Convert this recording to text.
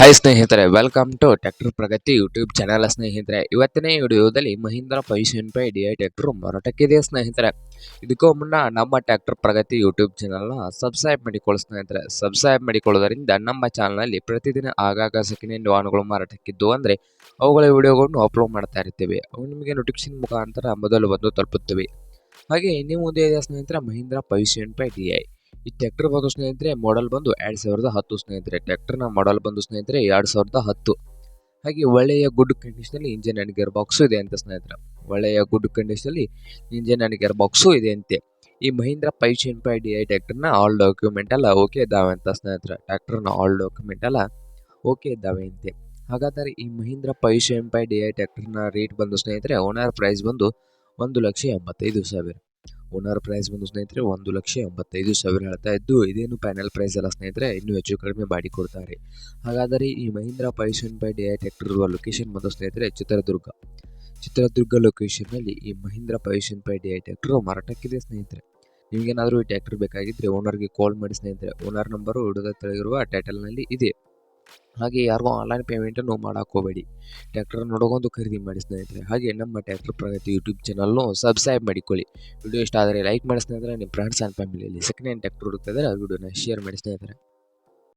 Hi ಸ್ನೇಹಿತರೆ welcome to tractor Pragati YouTube channel ಸ್ನೇಹಿತರೆ. ಇವತ್ತಿನ ವಿಡಿಯೋದಲ್ಲಿ ಮಹೀಂದ್ರ ಪೈಶನ್ ಪೈ ಡಿ ಐ ಟ್ರ್ಯಾಕ್ಟರ್ ಮಾರಾಟಕ್ಕಿದೆ ಸ್ನೇಹಿತರೆ? ಇದಕ್ಕೂ ಮುನ್ನ ನಮ್ಮ ಟ್ರ್ಯಾಕ್ಟರ್ ಪ್ರಗತಿ ಯೂಟ್ಯೂಬ್ ಚಾನಲ್ನ ಸಬ್ಸ್ಕ್ರೈಬ್ ಮಾಡಿಕೊಳ್ಳಿ ಸ್ನೇಹಿತರೆ. ಸಬ್ಸ್ಕ್ರೈಬ್ ಮಾಡಿಕೊಳ್ಳೋದರಿಂದ ನಮ್ಮ ಚಾನಲ್ನಲ್ಲಿ ಪ್ರತಿದಿನ ಆಗಾಗ ಸೆಕೆಂಡ್ ವಾಹನಗಳು ಮಾರಾಟಕ್ಕಿದ್ದು ಅಂದರೆ ಅವುಗಳ ವಿಡಿಯೋಗಳನ್ನು ಅಪ್ಲೋಡ್ ಮಾಡ್ತಾ ಇರ್ತೀವಿ. ಅವು ನಿಮಗೆ ನೋಟಿಫಿಕೇಶನ್ ಮುಖಾಂತರ ಮೊದಲು ಬಂದು ತಲುಪುತ್ತವೆ. ಹಾಗೆ ನೀವು ಮುಂದೆ ಸ್ನೇಹಿತರೆ ಮಹೀಂದ್ರ ಪೈಶನ್ ಪೈ ಡಿ ಐ ಈ ಟ್ರ್ಯಾಕ್ಟರ್ ಬಂದು ಸ್ನೇಹಿತರೆ ಮಾಡೆಲ್ ಬಂದು ಎರಡು ಸಾವಿರದ ಹತ್ತು ಸ್ನೇಹಿತರೆ. ಟ್ಯಾಕ್ಟರ್ನ ಮಾಡೆಲ್ ಬಂದು ಸ್ನೇಹಿತರೆ, ಎರಡು ಸಾವಿರದ ಹತ್ತು. ಹಾಗೆ ಒಳ್ಳೆಯ ಗುಡ್ ಕಂಡೀಷನಲ್ಲಿ ಇಂಜಿನ್ ಆ್ಯಂಡ್ ಗೇರ್ ಬಾಕ್ಸು ಇದೆ ಅಂತ ಸ್ನೇಹಿತರೆ. ಒಳ್ಳೆಯ ಗುಡ್ ಕಂಡೀಷನಲ್ಲಿ ಇಂಜಿನ್ ಆ್ಯಂಡ್ ಗೇರ್ ಬಾಕ್ಸು ಇದೆ ಅಂತೆ. ಈ Mahindra five five D I ಟ್ಯಾಕ್ಟರ್ನ all document ಎಲ್ಲ ಓಕೆ ಇದ್ದಾವೆ ಅಂತ ಸ್ನೇಹಿತರೆ. ಟ್ಯಾಕ್ಟರ್ನ ಆಲ್ ಡಾಕ್ಯುಮೆಂಟ್ ಎಲ್ಲ ಓಕೆ ಇದ್ದಾವೆ ಅಂತೆ. ಹಾಗಾದರೆ ಈ Mahindra five five D I ಟ್ಯಾಕ್ಟರ್ನ rate ಬಂದು ಸ್ನೇಹಿತರೆ ಓನರ್ ಪ್ರೈಸ್ ಬಂದು ಒಂದು ಲಕ್ಷ ಎಂಬತ್ತೈದು ಸಾವಿರ. ಓನರ್ ಪ್ರೈಸ್ ಬಂದು ಸ್ನೇಹಿತರೆ, ಒಂದು ಲಕ್ಷ ಎಂಬತ್ತೈದು ಸಾವಿರ ಹೇಳ್ತಾ ಇದ್ದು, ಇದೇನು ಪ್ಯಾನಲ್ ಪ್ರೈಸ್ ಅಲ್ಲ ಸ್ನೇಹಿತರೆ, ಇನ್ನೂ ಹೆಚ್ಚು ಕಡಿಮೆ ಬಾಡಿ ಕೊಡ್ತಾರೆ. ಹಾಗಾದರೆ ಈ ಮಹೀಂದ್ರ ಪೈಶನ್ ಬೈ ಡಿ ಐ ಟ್ಯಾಕ್ಟರ್ ಇರುವ ಲೊಕೇಶನ್ ಬಂದು ಸ್ನೇಹಿತರೆ, ಚಿತ್ರದುರ್ಗ. ಚಿತ್ರದುರ್ಗ ಲೊಕೇಶನ್ನಲ್ಲಿ ಈ ಮಹೀಂದ್ರ ಪೈಶನ್ ಬೈ ಡಿ ಐ ಟ್ಯಾಕ್ಟರ್ ಮಾರಾಟಕ್ಕಿದೆ ಸ್ನೇಹಿತರೆ. ನಿಮಗೇನಾದರೂ ಈ ಟ್ಯಾಕ್ಟರ್ ಬೇಕಾಗಿದ್ದರೆ ಓನರ್ಗೆ ಕಾಲ್ ಮಾಡಿ ಸ್ನೇಹಿತರೆ. ಓನರ್ ನಂಬರು ಹುಡುಗ ತೆಳಗಿರುವ ಟೈಟಲ್ನಲ್ಲಿ ಇದೆ. ಹಾಗೆ ಯಾರಿಗೂ ಆನ್ಲೈನ್ ಪೇಮೆಂಟನ್ನು ಮಾಡೋಕೆ ಹೋಗಬೇಡಿ. ಟ್ಯಾಕ್ಟರ್ ನೋಡೋಗೊಂದು ಖರೀದಿ ಮಾಡಿ ಸ್ನೇಹಿತರೆ. ಹಾಗೆ ನಮ್ಮ ಟ್ಯಾಕ್ಟರ್ ಪ್ರಗತಿ ಯೂಟ್ಯೂಬ್ ಚಾನಲ್ನು ಸಬ್ಸ್ಕ್ರೈಬ್ ಮಾಡಿಕೊಳ್ಳಿ. ವಿಡಿಯೋ ಇಷ್ಟ ಆದರೆ ಲೈಕ್ ಮಾಡಿ ಸ್ನೇಹಿತರೆ. ನಿಮ್ಮ ಫ್ರೆಂಡ್ಸ್ ಆ್ಯಂಡ್ ಫ್ಯಾಮಿಲಿಯಲ್ಲಿ ಸೆಕೆಂಡ್ ಹ್ಯಾಂಡ್ ಟ್ಯಾಕ್ಟರ್ ಹುಡುಕ್ತಿದ್ದಾರೆ ಆ ವಿಡಿಯೋನ ಶೇರ್ ಮಾಡಿ ಸ್ನೇಹಿತರೆ.